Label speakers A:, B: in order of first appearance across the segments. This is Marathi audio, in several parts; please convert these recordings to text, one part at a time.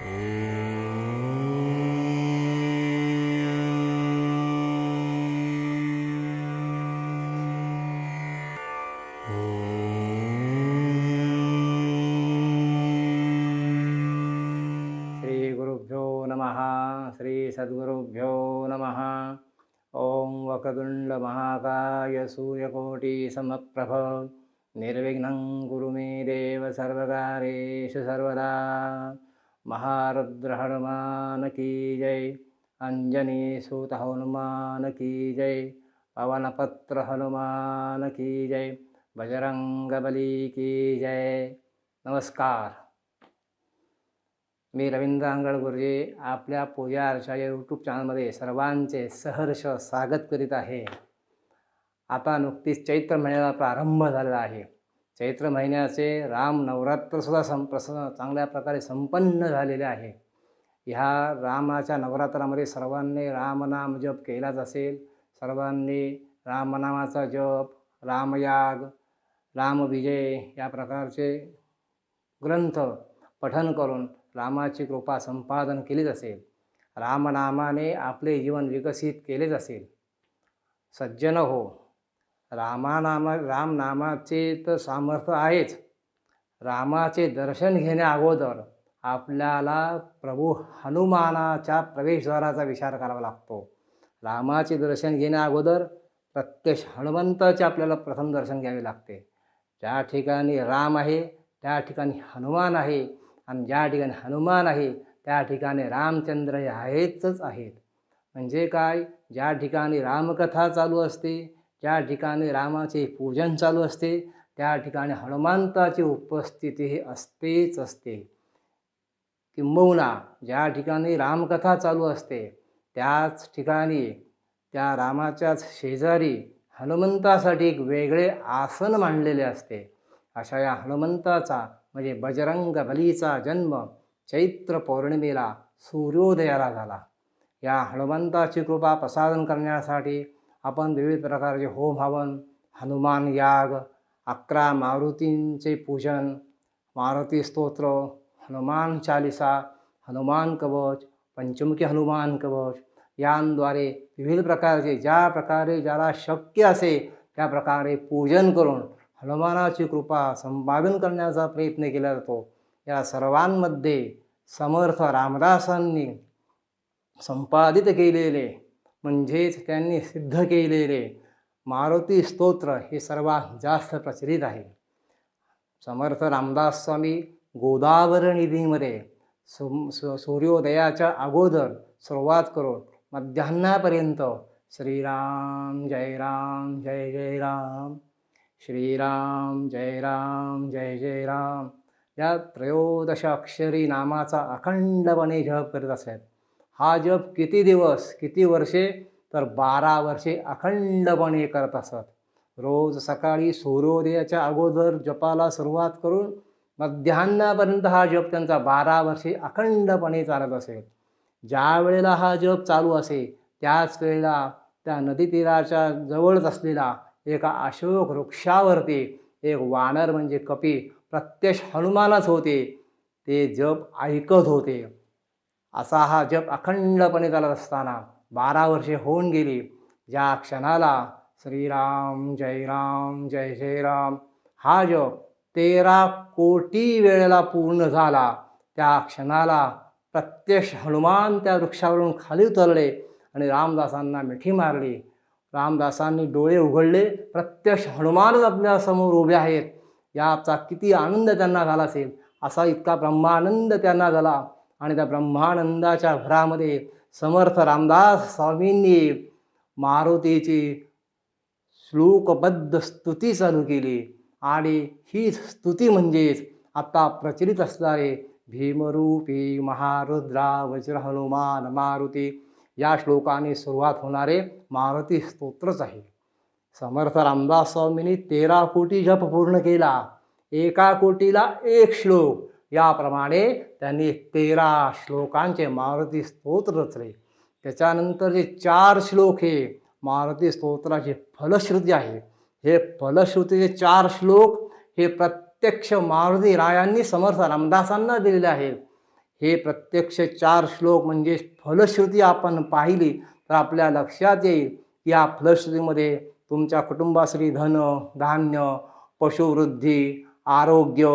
A: श्रीगुरुभ्यो नमः श्रीसद्गुरुभ्यो नमः। ॐ वक्रदुण्डमहाकायसूर्यकोटिसमप्रभ निर्विघ्नं कुरु मे देव सर्वकारेषु सर्वदा। महारुद्र हनुमान की जय। अंजनी सूत हनुमान की जय। पवनपत्र हनुमान की जय। बजरंगबली की जय। नमस्कार। मी रवींद्र आंगड गुरुजी आपल्या पूजा अर्चा या यूट्यूब चॅनलमध्ये सर्वांचे सहर्ष स्वागत करीत आहे. आता नुकतीच चैत्र महिन्याला प्रारंभ झालेला आहे. चैत्र महिन्याचे राम नवरात्रसुद्धा सं प्रस चांगल्या प्रकारे संपन्न झालेले आहे. ह्या रामाच्या नवरात्रामध्ये सर्वांनी रामनाम जप केलाच असेल. सर्वांनी रामनामाचा जप रामयाग रामविजय या प्रकारचे ग्रंथ पठन करून रामाची कृपा संपादन केलीच असेल. रामनामाने आपले जीवन विकसित केलेच असेल. सज्जन हो. रामानामा रामनामाचे तर सामर्थ्य आहेच. रामाचे दर्शन घेण्या अगोदर आपल्याला प्रभू हनुमानाच्या प्रवेशद्वाराचा विचार करावा लागतो. रामाचे दर्शन घेण्या अगोदर प्रत्यक्ष हनुमंताचे आपल्याला प्रथम दर्शन घ्यावे लागते. ज्या ठिकाणी राम आहे त्या ठिकाणी हनुमान आहे आणि ज्या ठिकाणी हनुमान आहे त्या ठिकाणी रामचंद्र हे आहेतच आहेत. म्हणजे काय? ज्या ठिकाणी रामकथा चालू असते ज्या ठिकाणी रामाचे पूजन चालू असते त्या ठिकाणी हनुमंताची उपस्थिती ही असतेच असते. किंबहुना ज्या ठिकाणी रामकथा चालू असते त्याच ठिकाणी त्या रामाच्याच शेजारी हनुमंतासाठी एक वेगळे आसन मांडलेले असते. अशा या हनुमंताचा म्हणजे बजरंग बलीचा जन्म चैत्र पौर्णिमेला सूर्योदयाला झाला. या हनुमंताची कृपा प्रसादन करण्यासाठी आपण विविध प्रकारचे होम हवन हनुमान याग अकरा मारुतींचे पूजन मारुती स्तोत्र हनुमान चालिसा हनुमान कवच पंचमुखी हनुमान कवच यांद्वारे विविध प्रकारचे ज्या प्रकारे ज्याला शक्य असे त्या प्रकारे पूजन करून हनुमानाची कृपा संपादन करण्याचा प्रयत्न केला जातो. या सर्वांमध्ये समर्थ रामदासांनी संपादित केलेले म्हणजेच त्यांनी सिद्ध केलेले मारुती स्तोत्र हे सर्वात जास्त प्रचलित आहे. समर्थ रामदास स्वामी गोदावर निधीमध्ये सु सूर्योदयाच्या अगोदर सुरुवात करून मध्यान्हापर्यंत श्रीराम जय राम जय जय राम श्रीराम जय राम जय जय राम. या त्रयोदश अक्षरी नामाचा अखंडपणे जप करत असत. हा जप किती दिवस किती वर्षे? तर बारा वर्षे अखंडपणे करत असत. रोज सकाळी सूर्योदयाच्या अगोदर जपाला सुरुवात करून मध्यान्नापर्यंत हा जप त्यांचा बारा वर्षे अखंडपणे चालत असेल ज्या वेळेला हा जप चालू असे त्याच वेळेला त्या नदीतीराच्या जवळच असलेला एका अशोक वृक्षावरती एक वानर म्हणजे कपी प्रत्यक्ष हनुमानच होते. ते जप ऐकत होते. असा हा जप अखंडपणे चालत असताना बारा वर्षे होऊन गेली. ज्या क्षणाला श्रीराम जय राम जय जय राम हा जप तेरा कोटी वेळेला पूर्ण झाला. त्या क्षणाला प्रत्यक्ष हनुमान त्या वृक्षावरून खाली उतरले आणि रामदासांना मिठी मारली. रामदासांनी डोळे उघडले. प्रत्यक्ष हनुमानच आपल्यासमोर उभे आहेत. याचा किती आनंद त्यांना झाला असेल? असा इतका ब्रह्मानंद त्यांना झाला. आणि त्या ब्रह्मानंदाच्या भरामध्ये समर्थ रामदास स्वामींनी मारुतीची श्लोकबद्ध स्तुती चालू केली. आणि ही स्तुती म्हणजेच आता प्रचलित असणारे भीमरूपी महारुद्रा वज्र हनुमान मारुती या श्लोकाने सुरुवात होणारे मारुती स्तोत्रच आहे. समर्थ रामदास स्वामींनी तेरा कोटी जप पूर्ण केला. एका कोटीला एक श्लोक. याप्रमाणे त्यांनी तेरा श्लोकांचे मारुती स्तोत्र रचले. त्याच्यानंतर जे चार श्लोक हे मारुती स्तोत्राची फलश्रुती आहे. हे फलश्रुतीचे चार श्लोक हे प्रत्यक्ष मारुती रायांनी समर्थ रामदासांना दिलेले आहेत. हे प्रत्यक्ष चार श्लोक म्हणजे फलश्रुती आपण पाहिली तर आपल्या लक्षात येईल की या फलश्रुतीमध्ये तुमच्या कुटुंबासाठी धन धान्य पशुवृद्धी आरोग्य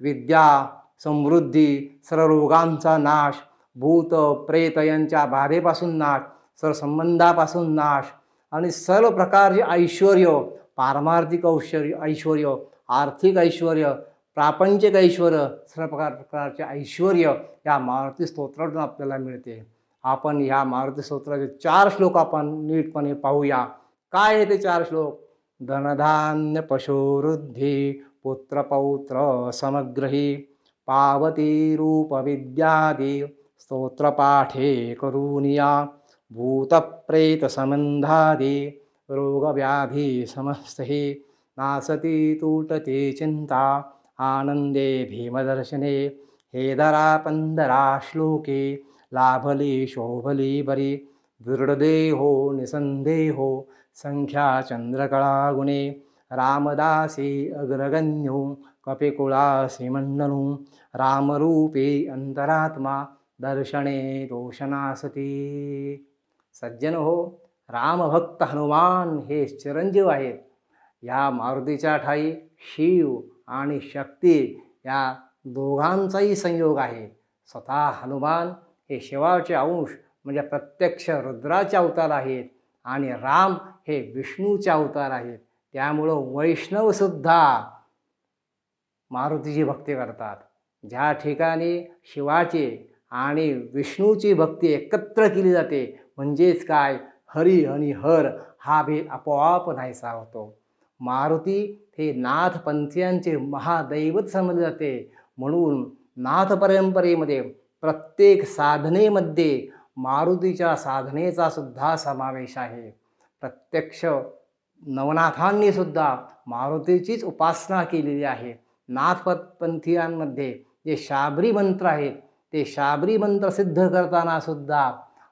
A: विद्या समृद्धी सर्व रोगांचा नाश भूत प्रेत यांच्या बाधेपासून नाश सर्व संबंधापासून नाश आणि सर्व प्रकारचे ऐश्वर पारमार्थिक औश्वर ऐश्वर आर्थिक ऐश्वर प्रापंचिक ऐश्वर सर्व प्रकार प्रकारचे ऐश्वर या मारुती स्तोत्रातून आपल्याला मिळते. आपण ह्या मारुती स्तोत्राचे चार श्लोक आपण नीटपणे पाहूया. काय आहे ते चार श्लोक? धनधान्य पशुवृद्धी पुत्रपौत्र समग्रही पावती स्तोत्रपाठे करूनिया भूतप्रेतसंबंधादी रोगव्याधी समस्तहि नासती तूटते चिंता आनंदे भीमदर्शने हेदरा पंदरा श्लोके लाभली शोभली बरी दृढदेहो निसंदेहो संख्या चंद्रकळा रामदासी अग्रगण्यो कपिकुळा मंडनु रामरूपे अंतरात्मा दर्शने दोषणासती सज्जन हो रामभक्त हनुमान हे चिरंजीव आहेत। या मारुतीच्या ठाई शिव आणि शक्ती या दोघांचाही संयोग आहे। स्वतः हनुमान हे शिवाचे अंश म्हणजे प्रत्यक्ष रुद्राचे अवतार आहेत आणि राम हे विष्णूचे अवतार आहेत। त्यामुळं वैष्णवसुद्धा मारुतीची भक्ती करतात. ज्या ठिकाणी शिवाची आणि विष्णूची भक्ती एकत्र केली जाते म्हणजेच काय? हरी आणि हर हा भेद आपोआप नाहीसा होतो. मारुती हे नाथ पंथीयांचे महादैवत समजले जाते. म्हणून नाथ परंपरेमध्ये प्रत्येक साधनेमध्ये मारुतीच्या साधनेचा सुद्धा समावेश आहे. प्रत्यक्ष नवनाथांनी सुद्धा मारुतीचीच उपासना केलेली आहे. नाथपंथीयांमध्ये जे शाबरी मंत्र आहेत ते शाबरी मंत्र सिद्ध करताना सुद्धा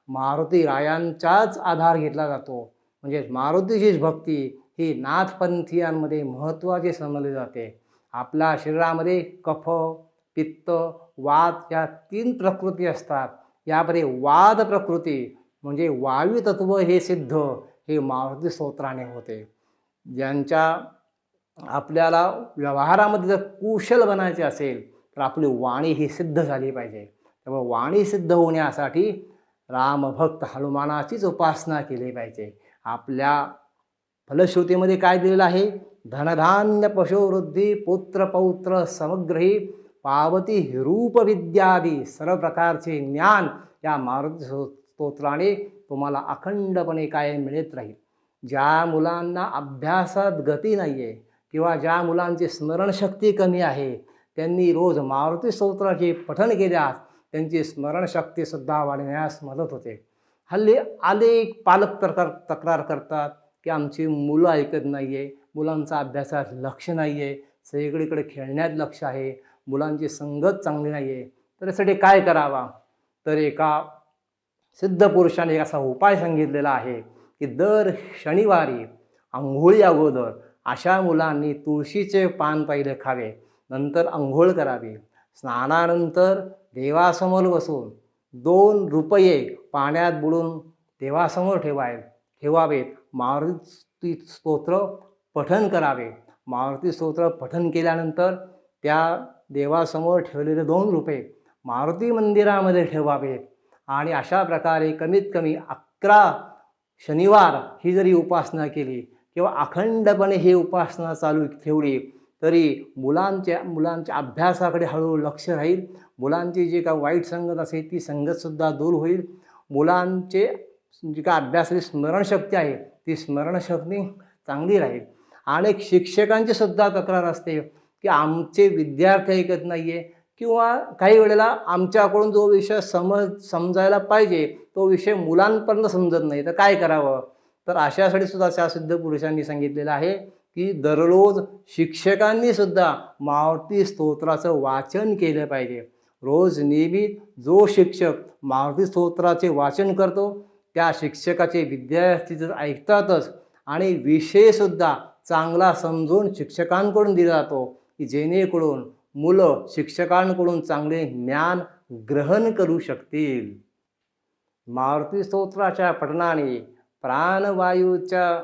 A: मारुती रायांचाच आधार घेतला जातो. म्हणजे मारुतीचीच भक्ती ही नाथपंथीयांमध्ये महत्त्वाची समजली जाते. आपल्या शरीरामध्ये कफ पित्त वाद या तीन प्रकृती असतात. यामध्ये वाद प्रकृती म्हणजे वायू तत्व हे सिद्ध हे मारुती स्तोत्राने होते. ज्यांच्या आपल्याला व्यवहारामध्ये जर कुशल बनायचे असेल तर आपली वाणी ही सिद्ध झाली पाहिजे. त्यामुळे वाणी सिद्ध होण्यासाठी रामभक्त हनुमानाचीच उपासना केली पाहिजे. आपल्या फलश्रुतीमध्ये काय दिलेलं आहे? धनधान्य पशुवृद्धी पुत्र पौत्र समग्रही पावती रूपविद्यादी सर्व प्रकारचे ज्ञान या मारुती स्तोत्राने तुम्हाला अखंडपणे काय मिळत राहील. ज्या मुलांना अभ्यासात गती नाही आहे किंवा ज्या मुलांची स्मरणशक्ती कमी आहे त्यांनी रोज मारुती स्तोत्राचे पठण केल्यास त्यांची स्मरणशक्तीसुद्धा वाढण्यास मदत होते. हल्ली अनेक पालक तक्रार तक्रार करतात की आमची मुलं ऐकत नाही आहे मुलांचा अभ्यासात लक्ष नाही आहे सगळीकडे खेळण्यात लक्ष आहे मुलांची संगत चांगली नाही आहे तर यासाठी काय करावा? तर एका सिद्ध पुरुषाने एक असा उपाय सांगितलेला आहे की दर शनिवारी आंघोळी अगोदर अशा मुलांनी तुळशीचे पान पहिले खावे नंतर आंघोळ करावी. स्नानानंतर देवासमोर बसून दोन रुपये पाण्यात बुडून देवासमोर ठेवाय ठेवावेत मारुती स्तोत्र पठन करावे. मारुती स्तोत्र पठन केल्यानंतर त्या देवासमोर ठेवलेले दोन रुपये मारुती मंदिरामध्ये ठेवावेत आणि अशा प्रकारे कमीत कमी अकरा शनिवार ही जरी उपासना केली किंवा अखंडपणे हे उपासना चालू ठेवली तरी मुलांच्या मुलांच्या अभ्यासाकडे हळूहळू लक्ष राहील. मुलांची जी का वाईट संगत असेल ती संगतसुद्धा दूर होईल. मुलांचे जी का अभ्यासाची स्मरणशक्ती आहे ती स्मरणशक्ती चांगली राहील. अनेक शिक्षकांची सुद्धा तक्रार असते की आमचे विद्यार्थी ऐकत नाही आहे किंवा काही वेळेला आमच्याकडून जो विषय समज समजायला पाहिजे तो विषय मुलांपर्यंत समजत नाही. तर काय करावं? तर अशासाठी सुद्धा त्या सिद्ध पुरुषांनी सांगितलेलं आहे की दररोज शिक्षकांनी सुद्धा मारुती स्तोत्राचं वाचन केलं पाहिजे. रोज नियमित जो शिक्षक मारुती स्तोत्राचे वाचन करतो त्या शिक्षकाचे विद्यार्थी जर ऐकतातच आणि विषयसुद्धा चांगला समजून शिक्षकांकडून दिला जातो की जेणेकरून मुलं शिक्षकांकडून चांगले ज्ञान ग्रहण करू शकतील. मारुती स्तोत्राच्या पठणाने प्राणवायूच्या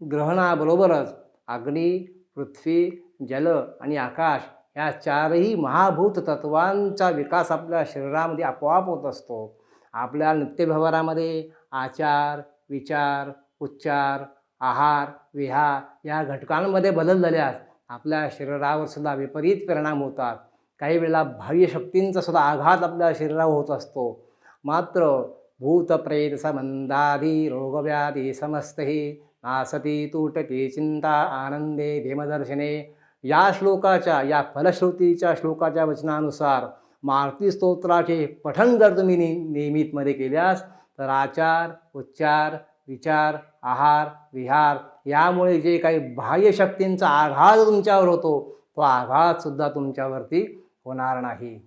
A: ग्रहणाबरोबरच अग्नी पृथ्वी जल आणि आकाश या चारही महाभूत तत्वांचा विकास आपल्या शरीरामध्ये आपोआप होत असतो. आपल्या नित्यव्यवहारामध्ये आचार विचार उच्चार आहार विहार या घटकांमध्ये बदल झाल्यास आपल्या शरीरावर सुद्धा विपरीत परिणाम होतात. काही वेळेला बाह्य शक्तींचा सुद्धा आघात आपल्या शरीरावर होत असतो. मात्र भूतप्रेत संबंधादी रोगव्याधी समस्तही नासती तुटती चिंता आनंदे भीमदर्शने. या श्लोकाच्या या फलश्रुतीच्या श्लोकाच्या वचनानुसार मारुती स्तोत्राचे पठण जर तुम्ही नि नियमितमध्ये केल्यास तर आचार उच्चार विचार आहार विहार यामुळे जे काही बाह्य शक्तींचा आघात तुमच्यावर होतो तो आघातसुद्धा तुमच्यावरती होणार नाही.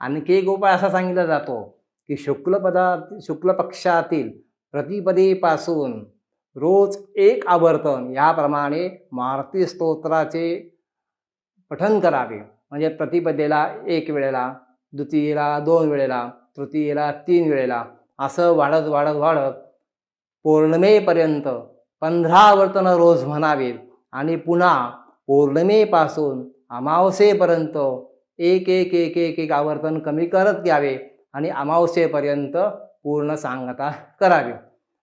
A: आणखी एक उपाय असा सांगितला जातो की शुक्लपदा शुक्ल पक्षातील प्रतिपदेपासून रोज एक आवर्तन याप्रमाणे मारुती स्तोत्राचे पठन करावे. म्हणजे प्रतिपदेला एक वेळेला द्वितीयेला दोन वेळेला तृतीयेला तीन वेळेला असं वाढत वाढत वाढत पौर्णिमेपर्यंत पंधरा आवर्तनं रोज म्हणावेत. आणि पुन्हा पौर्णिमेपासून अमावस्येपर्यंत एक एक एक एक एक आवर्तन कमी करत घ्यावे. आणि अमावस्येपर्यंत पूर्ण सांगता करावी.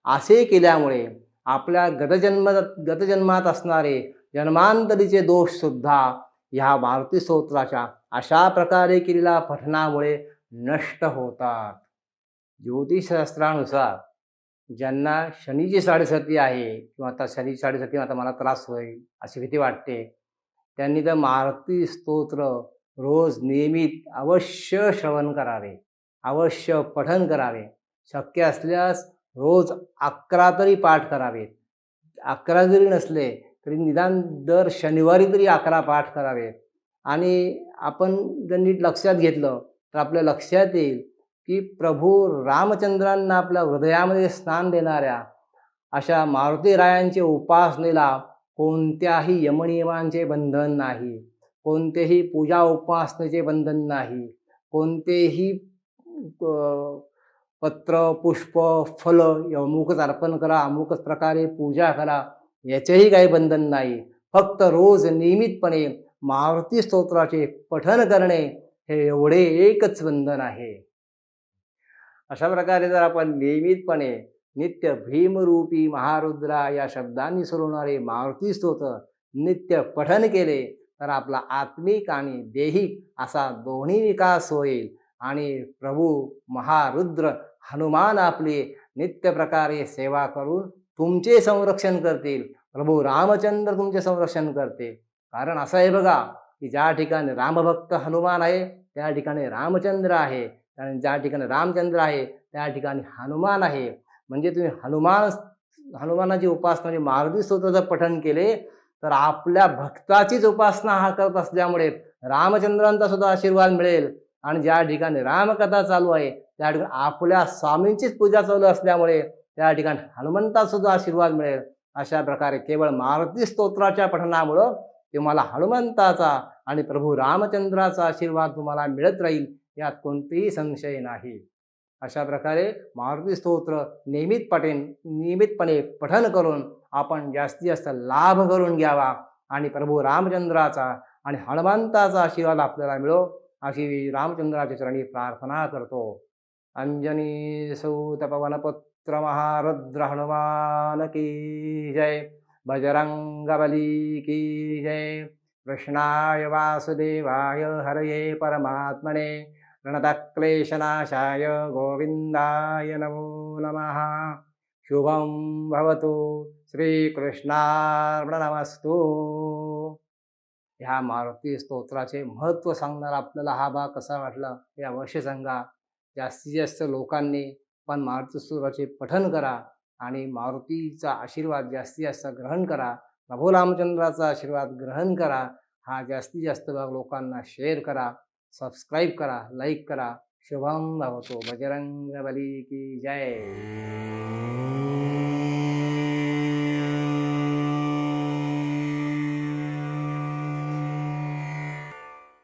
A: असे केल्यामुळे आपल्या गतजन्म गतजन्मात असणारे जन्मांतरीचे दोषसुद्धा ह्या भारती स्तोत्राच्या अशा प्रकारे केलेल्या पठणामुळे नष्ट होतात. ज्योतिषशास्त्रानुसार ज्यांना शनीची साडेसती आहे किंवा आता शनी साडेसती आता मला त्रास होईल अशी भीती वाटते त्यांनी तर मारुती स्तोत्र रोज नियमित अवश्य श्रवण करावे. अवश्य पठन करावे. शक्य असल्यास रोज अकरा तरी पाठ करावेत अकरा जरी नसले तरी निदान दर शनिवारी तरी अकरा पाठ करावेत आणि आपण जर नीट लक्षात घेतलं तर आपल्या लक्षात येईल की प्रभू रामचंद्रांना आपल्या हृदयामध्ये स्नान देणाऱ्या अशा मारुतीरायांचे उपासनेला कोणत्याही यमनियमांचे बंधन नाही. कोणतेही पूजा उपासनेचे बंधन नाही. कोणतेही पत्र पुष्प फल अमुकच अर्पण करा अमुकच प्रकारे पूजा करा याचेही काही बंधन नाही. फक्त रोज नियमितपणे मारुती स्तोत्राचे पठन करणे हे एवढे एकच बंधन आहे. अशा प्रकारे जर आपण नियमितपणे नित्य भीमरूपी महारुद्रा या शब्दांनी सुरू मारुती स्तोत्र नित्य पठन केले तर आपला आत्मिक आणि देहिक असा दोन्ही विकास होईल. आणि प्रभू महारुद्र हनुमान आपली नित्य प्रकारे सेवा करून तुमचे संरक्षण करतील. प्रभू रामचंद्र तुमचे संरक्षण करतील. कारण असं आहे बघा की ज्या ठिकाणी रामभक्त हनुमान आहे त्या ठिकाणी रामचंद्र आहे. आणि ज्या ठिकाणी रामचंद्र आहे त्या ठिकाणी हनुमान आहे. म्हणजे तुम्ही हनुमान हनुमानाची उपासना म्हणजे मारुती स्तोत्राचं पठण केले तर आपल्या भक्ताचीच उपासना हा करत असल्यामुळे रामचंद्रांचा सुद्धा आशीर्वाद मिळेल. आणि ज्या ठिकाणी रामकथा चालू आहे त्या ठिकाणी आपल्या स्वामींचीच पूजा चालू असल्यामुळे त्या ठिकाणी हनुमंता सुद्धा आशीर्वाद मिळेल. अशा प्रकारे केवळ मारुती स्तोत्राच्या पठणामुळं तुम्हाला हनुमंताचा आणि प्रभू रामचंद्राचा आशीर्वाद तुम्हाला मिळत राहील यात कोणतेही संशय नाही. अशा प्रकारे मारुती स्तोत्र नियमित पठेन नियमितपणे पठन करून आपण जास्तीत जास्त लाभ करून घ्यावा आणि प्रभू रामचंद्राचा आणि हनुमंताचा आशीर्वाद आपल्याला मिळो. अशी रामचंद्राच्या चरणी प्रार्थना करतो. अंजनी सौत पवनपुत्र महारुद्र हनुमान की जय. बजरंगबली की जय. कृष्णाय वासुदेवाय हरये परमात्मने. रणतक्लेशनाशाय गोविंदाय नमो नमः. शुभं भवतु. श्रीकृष्णार्पणमस्तु. ह्या मारुती स्तोत्राचे महत्त्व सांगणारा आपल्याला हा भाग कसा वाटला हे अवश्य सांगा. जास्तीत जास्त लोकांनी पण मारुती स्तोत्राचे पठन करा आणि मारुतीचा आशीर्वाद जास्तीत जास्त ग्रहण करा. प्रभू रामचंद्राचा आशीर्वाद ग्रहण करा. हा जास्तीत जास्त भाग लोकांना शेअर करा सबस्क्राईब करा लाईक करा. शुभम भवतो. बजरंग बली की जय.